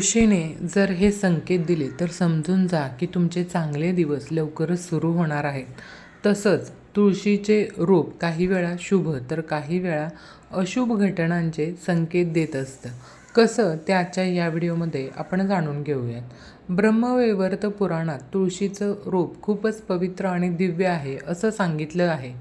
तुळशीने जर हे संकेत दिले तर समजून जा की तुमचे चांगले दिवस लवकरच सुरू होणार आहेत. तसंच तुळशीचे रूप काही वेळा शुभ तर काही वेळा अशुभ घटनांचे संकेत देत असतं. कसं? त्याच्या या व्हिडिओमध्ये आपण जाणून घेऊयात. ब्रह्मवैवर्त पुराणात तुळशीचं रूप खूपच पवित्र आणि दिव्य आहे असं सांगितलं आहे.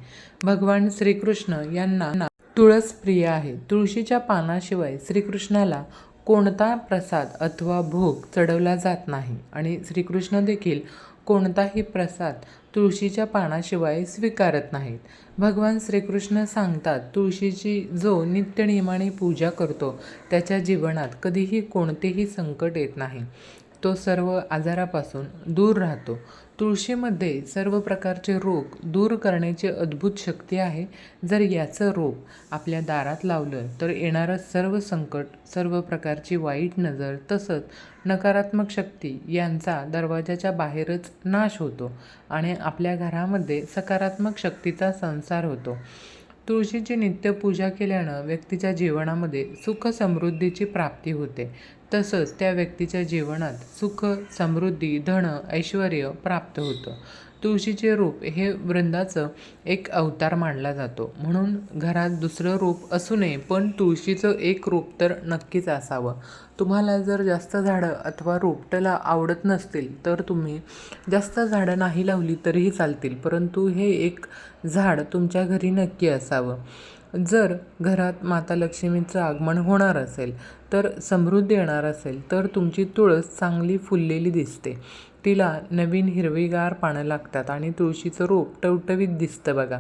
भगवान श्रीकृष्ण यांना तुळस प्रिय आहे. तुळशीच्या पानाशिवाय श्रीकृष्णाला कोणता प्रसाद अथवा भोग चढवला जात नाही आणि श्रीकृष्ण देखील कोणताही प्रसाद तुळशीच्या पानाशिवाय स्वीकारत नाहीत. भगवान श्रीकृष्ण सांगतात तुळशीची जो नित्यनियमाने पूजा करतो त्याच्या जीवनात कधीही कोणतेही संकट येत नाही. तो सर्व आजारापासून दूर राहतो. तुळशीमध्ये सर्व प्रकारचे रोग दूर करण्याची अद्भुत शक्ती आहे. जर याचं रोप आपल्या दारात लावलं तर येणारं सर्व संकट सर्व प्रकारची वाईट नजर तसंच नकारात्मक शक्ती यांचा दरवाजाच्या बाहेरच नाश होतो आणि आपल्या घरामध्ये सकारात्मक शक्तीचा संसार होतो. तुळशीची नित्यपूजा केल्यानं व्यक्तीच्या जीवनामध्ये सुख समृद्धीची प्राप्ती होते. तसंच त्या व्यक्तीच्या जीवनात सुख समृद्धी धन ऐश्वर प्राप्त होतं. तुळशीचे रूप हे वृंदाचं एक अवतार मानला जातो. म्हणून घरात दुसरं रूप असू नये पण तुळशीचं एक रूप तर नक्कीच असावं. तुम्हाला जर जास्त झाडं अथवा रोपटला आवडत नसतील तर तुम्ही जास्त झाडं नाही लावली तरीही चालतील परंतु हे एक झाड तुमच्या घरी नक्की असावं. जर घरात माता लक्ष्मीचं आगमन होणार असेल तर समृद्धी येणार असेल तर तुमची तुळस चांगली फुललेली दिसते. तिला नवीन हिरवीगार पानं लागतात आणि तुळशीचं रोप टवटवीत दिसतं बघा.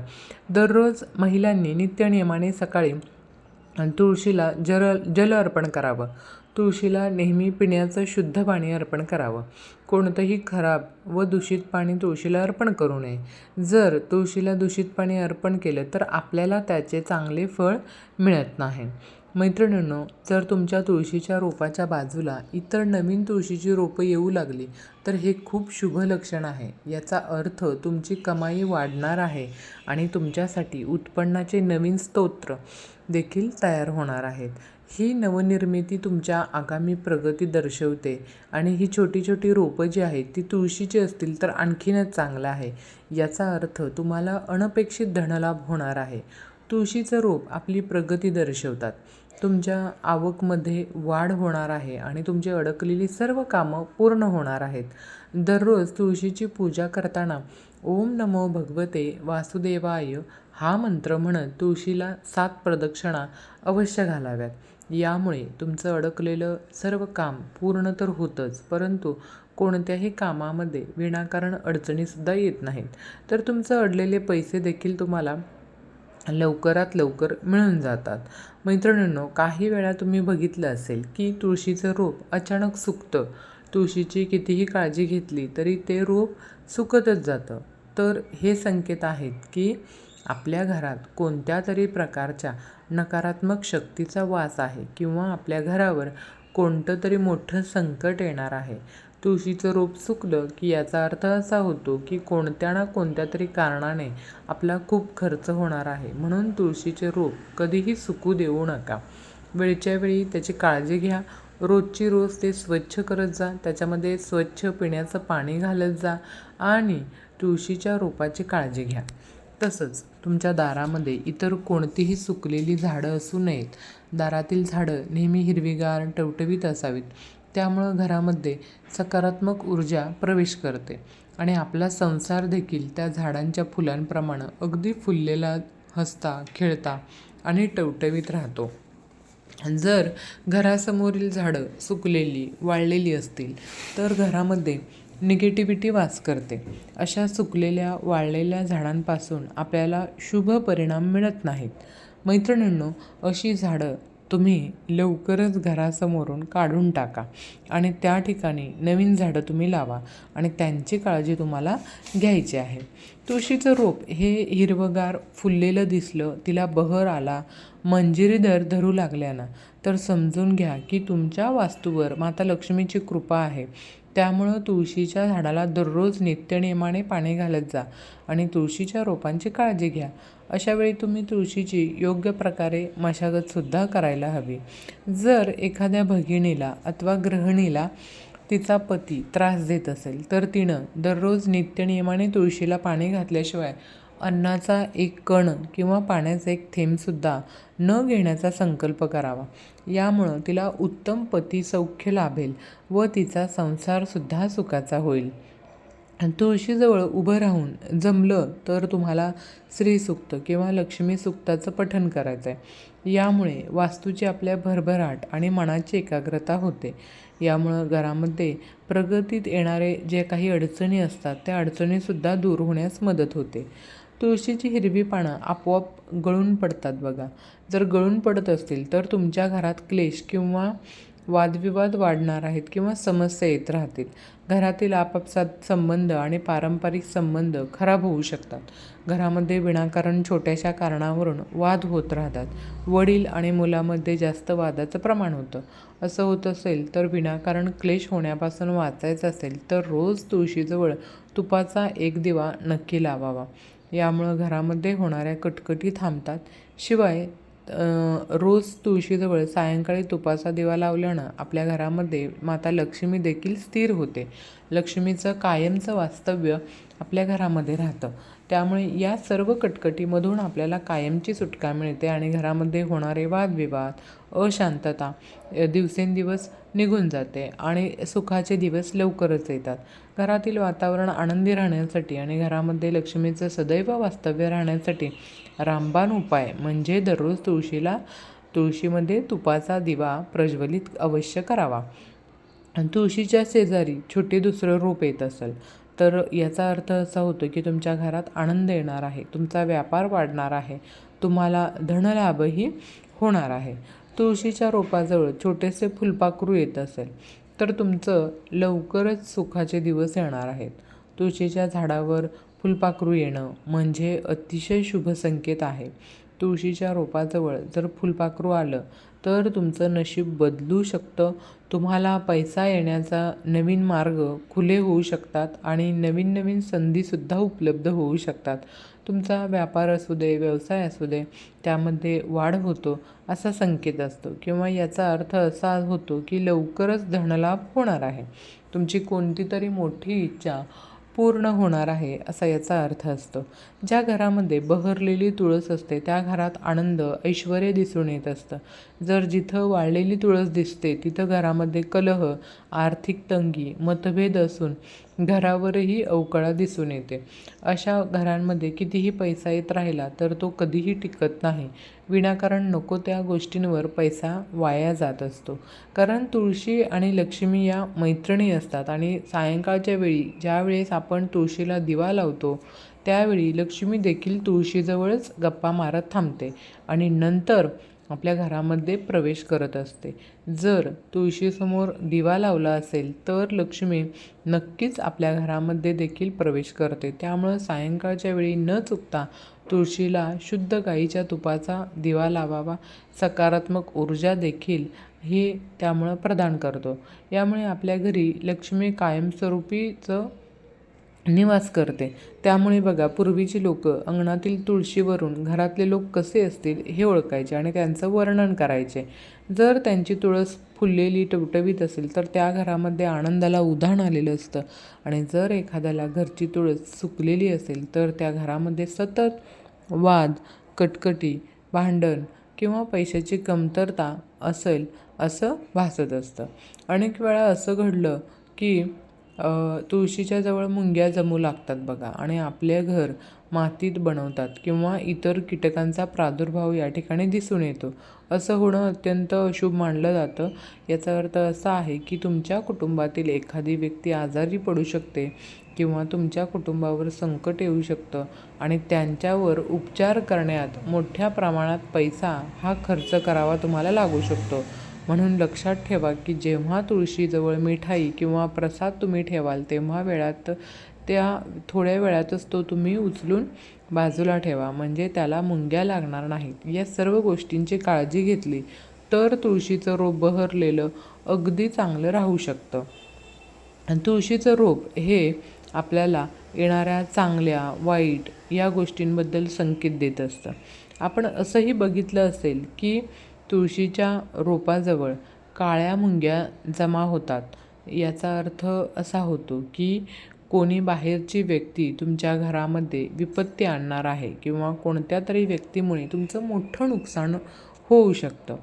दररोज महिलांनी नित्यनियमाने सकाळी तुळशीला जल जल अर्पण करावं. तुळशीला नेहमी पिण्याचं शुद्ध पाणी अर्पण करावं. कोणतंही खराब व दूषित पाणी तुळशीला अर्पण करू नये. जर तुळशीला दूषित पाणी अर्पण केलं तर आपल्याला त्याचे चांगले फळ मिळत नाही. मैत्रिणींनो जर तुमच्या तुळशीच्या रोपाच्या बाजूला इतर नवीन तुळशीची रोपं येऊ लागली तर हे खूप शुभ लक्षण आहे. याचा अर्थ तुमची कमाई वाढणार आहे आणि तुमच्यासाठी उत्पन्नाचे नवीन स्तोत्र देखील तयार होणार आहेत. ही नवनिर्मिती तुमच्या आगामी प्रगती दर्शवते. आणि ही छोटी छोटी रोपं जी आहेत ती तुळशीची असतील तर आणखीनच चांगलं आहे. याचा अर्थ तुम्हाला अनपेक्षित धनलाभ होणार आहे. तुळशीचं रोप आपली प्रगती दर्शवतात. तुमच्या आवकमध्ये वाढ होणार आहे आणि तुमची अडकलेली सर्व कामं पूर्ण होणार आहेत. दररोज तुळशीची पूजा करताना ओम नमो भगवते वासुदेवाय हा मंत्र म्हणत तुळशीला सात प्रदक्षिणा अवश्य घालाव्यात. यामुळे तुमचं अडकलेलं सर्व काम पूर्ण तर होतंच परंतु कोणत्याही कामामध्ये विनाकारण अडचणीसुद्धा येत नाहीत. तर तुमचं अडलेले पैसे देखील तुम्हाला लवकरात लवकर मिळून जातात. मैत्रिणींनो काही वेळा तुम्ही बघितलं असेल की तुळशीचं रोप अचानक सुकतं. तुळशीची कितीही काळजी घेतली तरी ते रोप सुकतच जातं. तर हे संकेत आहेत की आपल्या घरात कोणत्या तरी प्रकारच्या नकारात्मक शक्तीचा वास आहे किंवा आपल्या घरावर कोणतं तरी मोठं संकट येणार आहे. तुळशीचं रोप सुकलं की याचा अर्थ असा होतो की कोणत्या ना कोणत्या तरी कारणाने आपला खूप खर्च होणार आहे. म्हणून तुळशीचे रोप कधीही सुकू देऊ नका. वेळच्या वेळी त्याची काळजी घ्या. रोजची रोज ते स्वच्छ करत जा. त्याच्यामध्ये स्वच्छ पिण्याचं पाणी घालत जा आणि तुळशीच्या रोपाची काळजी घ्या. तसंच तुमच्या दारामध्ये इतर कोणतीही सुकलेली झाडं असू नयेत. दारातील झाडं नेहमी हिरवीगार टवटवीत असावीत. त्यामुळं घरामध्ये सकारात्मक ऊर्जा प्रवेश करते आणि आपला संसार देखील त्या झाडांच्या फुलांप्रमाणे अगदी फुललेला हसता खेळता आणि टवटवीत राहतो. जर घरासमोरील झाडं सुकलेली वाळलेली असतील तर घरामध्ये निगेटिव्हिटी वास करते. अशा सुकलेल्या वाळलेल्या झाडांपासून आपल्याला शुभ परिणाम मिळत नाहीत. मैत्रिणींनो अशी झाडं तुम्ही लवकरच घरासमोरून काढून टाका आणि त्या ठिकाणी नवीन झाडं तुम्ही लावा आणि त्यांची काळजी तुम्हाला घ्यायची आहे. तुळशीचं रोप हे हिरवगार फुललेलं दिसलं तिला बहर आला मंजिरी दर धरू लागल्यानं तर समजून घ्या की तुमच्या वास्तूवर माता लक्ष्मीची कृपा आहे. त्यामुळं तुळशीच्या झाडाला दररोज नित्यनियमाने पाणी घालत जा आणि तुळशीच्या रोपांची काळजी घ्या. अशावेळी तुम्ही तुळशीची योग्य प्रकारे मशागतसुद्धा करायला हवी. जर एखाद्या भगिनीला अथवा गृहिणीला तिचा पती त्रास देत असेल तर तिनं दररोज नित्यनियमाने तुळशीला पाणी घातल्याशिवाय अन्नाचा एक कण किंवा पाण्याचा एक थेंबसुद्धा न घेण्याचा संकल्प करावा. यामुळं तिला उत्तम पती सौख्य लाभेल व तिचा संसारसुद्धा सुखाचा होईल. तुळशीजवळ उभं राहून जमलं तर तुम्हाला श्रीसूक्त किंवा लक्ष्मी सुक्ताचं पठण करायचं आहे यामुळे वास्तूची आपल्या भरभराट आणि मनाची एकाग्रता होते. यामुळं घरामध्ये प्रगतीत येणारे जे काही अडचणी असतात त्या अडचणीसुद्धा दूर होण्यास मदत होते. तुळशीची हिरवी पानं आपोआप गळून पडतात बघा. जर गळून पडत असतील तर तुमच्या घरात क्लेश किंवा वादविवाद वाढणार आहेत किंवा समस्या येत राहतील. घरातील आपापसात संबंध आणि पारंपरिक संबंध खराब होऊ शकतात. घरामध्ये विनाकारण छोट्याशा कारणावरून वाद होत राहतात. वडील आणि मुलामध्ये जास्त वादाचं प्रमाण होतं. असं होत असेल तर विनाकारण क्लेश होण्यापासून वाचायचं असेल तर रोज तुळशीजवळ तुपाचा एक दिवा नक्की लावावा. यामुळं घरामध्ये होणाऱ्या कटकटी थांबतात. शिवाय रोज तुळशीजवळ सायंकाळी तुपाचा दिवा लावल्यानं आपल्या घरामध्ये माता लक्ष्मी देखील स्थिर होते. लक्ष्मीचं कायमचं वास्तव्य आपल्या घरामध्ये राहतं. त्यामुळे या सर्व कटकटीमधून आपल्याला कायमची सुटका मिळते आणि घरामध्ये होणारे वादविवाद अशांतता दिवसेंदिवस निघून जाते आणि सुखाचे दिवस लवकरच येतात. घरातील वातावरण आनंदी राहण्यासाठी आणि घरामध्ये लक्ष्मीचं सदैव वास्तव्य राहण्यासाठी रामबाण उपाय म्हणजे दररोज तुळशीला तुळशीमध्ये तुपाचा दिवा प्रज्वलित अवश्य करावा. तुळशीच्या शेजारी छोटे दुसरं रोप येत असेल. तर याचा अर्थ असा होतो की तुमच्या घरात आनंद येणार आहे तुमचा व्यापार वाढणार आहे तुम्हाला धनलाभही होणार आहे. तुळशीच्या रोपाजवळ छोटेसे फुलपाखरू येत असेल तर तुमचं लवकरच सुखाचे दिवस येणार आहेत. तुळशीच्या झाडावर फुलपाखरू येणं म्हणजे अतिशय शुभ संकेत आहे. तुळशीच्या रोपाजवळ जर फुलपाखरू आलं तर तुमचं नशीब बदलू शकतं. तुम्हाला पैसा येण्याचा नवीन मार्ग खुले होऊ शकतात आणि नवीन नवीन संधीसुद्धा उपलब्ध होऊ शकतात. तुमचा व्यापार असू दे व्यवसाय असू दे त्यामध्ये वाढ होतो असा संकेत असतो किंवा याचा अर्थ असा होतो की लवकरच धनलाभ होणार आहे. तुमची कोणती तरी मोठी इच्छा पूर्ण होणार आहे असा याचा अर्थ असतो. ज्या घरामध्ये बहरलेली तुळस असते त्या घरात आनंद ऐश्वर दिसून येत असतं. जर जिथं वाळलेली तुळस दिसते तिथं घरामध्ये कलह आर्थिक तंगी मतभेद असून घरावरही अवकळा दिसून येते. अशा घरांमध्ये कितीही पैसा येत राहिला तर तो कधीही टिकत नाही. विनाकारण नको त्या गोष्टींवर पैसा वाया जात असतो. कारण तुळशी आणि लक्ष्मी या मैत्रिणी असतात आणि सायंकाळच्या वेळी ज्या वेळेस आपण तुळशीला दिवा लावतो त्यावेळी लक्ष्मी देखील तुळशीजवळच गप्पा मारत थांबते आणि नंतर आपल्या घरामध्ये प्रवेश करत असते. जर तुळशीसमोर दिवा लावला असेल तर लक्ष्मी नक्कीच आपल्या घरामध्ये देखील प्रवेश करते. त्यामुळं सायंकाळच्या वेळी न चुकता तुळशीला शुद्ध गाईच्या तुपाचा दिवा लावावा. सकारात्मक ऊर्जा देखील ही त्यामुळं प्रदान करतो. यामुळे आपल्या घरी लक्ष्मी कायमस्वरूपीचं निवास करते. त्यामुळे बघा पूर्वीची लोक अंगणातील तुळशीवरून घरातले लोक कसे असतील हे ओळखायचे आणि त्यांचं वर्णन करायचे. जर त्यांची तुळस फुललेली टवटवीत असेल तर त्या घरामध्ये आनंदाला उधाण आलेलं असतं. आणि जर एखाद्याला घरची तुळस सुकलेली असेल तर त्या घरामध्ये सतत वाद कटकटी भांडण किंवा पैशाची कमतरता असेल असं भासत असतं. अनेक वेळा असं घडलं की तुळशीच्या जवळ मुंग्या जमू लागतात बघा आणि आपले घर मातीत बनवतात किंवा इतर कीटकांचा प्रादुर्भाव या ठिकाणी दिसून येतो. असं होणं अत्यंत अशुभ मानलं जातं. याचा अर्थ असा आहे की तुमच्या कुटुंबातील एखादी व्यक्ती आजारी पडू शकते किंवा तुमच्या कुटुंबावर संकट येऊ शकतं आणि त्यांच्यावर उपचार करण्यात मोठ्या प्रमाणात पैसा हा खर्च करावा तुम्हाला लागू शकतो. म्हणून लक्षात ठेवा की जेव्हा तुळशीजवळ मिठाई किंवा प्रसाद तुम्ही ठेवाल तेव्हा वेळात त्या थोड्या वेळातच तो तुम्ही उचलून बाजूला ठेवा. म्हणजे त्याला मुंग्या लागणार नाहीत. या सर्व गोष्टींची काळजी घेतली तर तुळशीचं रोप बहरलेलं अगदी चांगलं राहू शकतं. तुळशीचं रोप हे आपल्याला येणाऱ्या चांगल्या वाईट या गोष्टींबद्दल संकेत देत असतं. आपण असंही बघितलं असेल की तुळशीच्या रोपाजवळ काळ्या मुंग्या जमा होतात. याचा अर्थ असा होतो की कोणी बाहेरची व्यक्ती तुमच्या घरामध्ये विपत्ती आणणार आहे किंवा कोणत्या तरी व्यक्तीमुळे तुमचं मोठं नुकसान होऊ शकतं.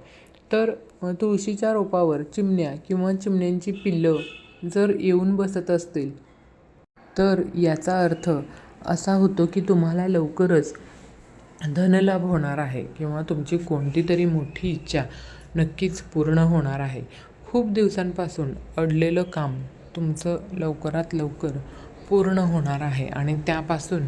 तर तुळशीच्या रोपावर चिमण्या किंवा चिमण्यांची पिल्लं जर येऊन बसत असतील तर याचा अर्थ असा होतो की तुम्हाला लवकरच धनलाभ होणार आहे किंवा तुमची कोणती तरी मोठी इच्छा नक्कीच पूर्ण होणार आहे. खूप दिवसांपासून अडलेलं काम तुमचं लवकरात लवकर पूर्ण होणार आहे आणि त्यापासून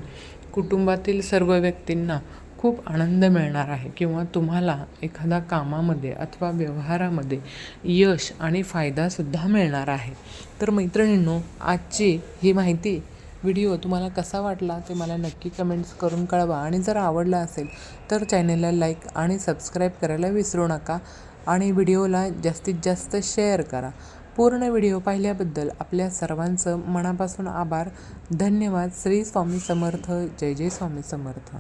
कुटुंबातील सर्व व्यक्तींना खूप आनंद मिळणार आहे किंवा तुम्हाला एखाद्या कामामध्ये अथवा व्यवहारामध्ये यश आणि फायदासुद्धा मिळणार आहे. तर मैत्रिणींनो आजची ही माहिती व्हिडिओ तुम्हाला कसा वाटला ते मला नक्की कमेंट्स करून कळवा. आणि जर आवडला असेल तर चॅनेलला लाईक आणि सबस्क्राईब करायला विसरू नका. आणि व्हिडिओला जास्तीत जास्त शेअर करा. पूर्ण व्हिडिओ पाहिल्याबद्दल आपल्या सर्वांचं मनापासून आभार. धन्यवाद. श्री स्वामी समर्थ. जय जय स्वामी समर्थ.